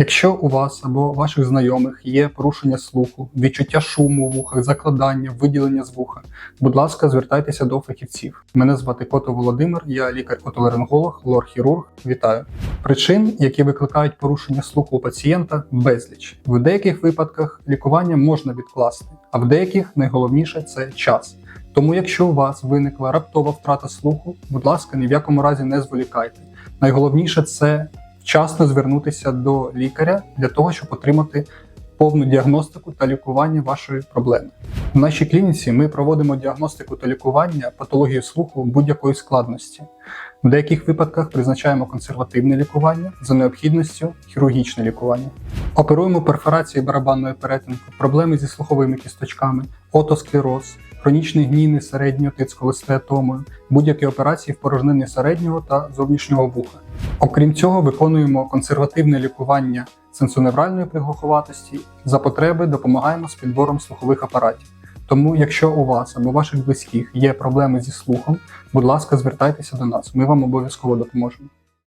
Якщо у вас або ваших знайомих є порушення слуху, відчуття шуму в вухах, закладання, виділення з вуха, будь ласка, звертайтеся до фахівців. Мене звати Кото Володимир, я лікар-отоларинголог, лор-хірург. Вітаю. Причин, які викликають порушення слуху у пацієнта, безліч. В деяких випадках лікування можна відкласти, а в деяких найголовніше це час. Тому, якщо у вас виникла раптова втрата слуху, будь ласка, ні в якому разі не зволікайте. Найголовніше це вчасно звернутися до лікаря для того, щоб отримати повну діагностику та лікування вашої проблеми. В нашій клініці ми проводимо діагностику та лікування патології слуху будь-якої складності. В деяких випадках призначаємо консервативне лікування за необхідністю хірургічне лікування. Оперуємо перфорації барабанної перетинки, проблеми зі слуховими кісточками, отосклероз, хронічний гнійний середнього тицького стеатомою, будь-які операції в порожнині середнього та зовнішнього вуха. Окрім цього, виконуємо консервативне лікування сенсоневральної приглуховатості. За потреби допомагаємо з підбором слухових апаратів. Тому, якщо у вас або ваших близьких є проблеми зі слухом, будь ласка, звертайтеся до нас, ми вам обов'язково допоможемо.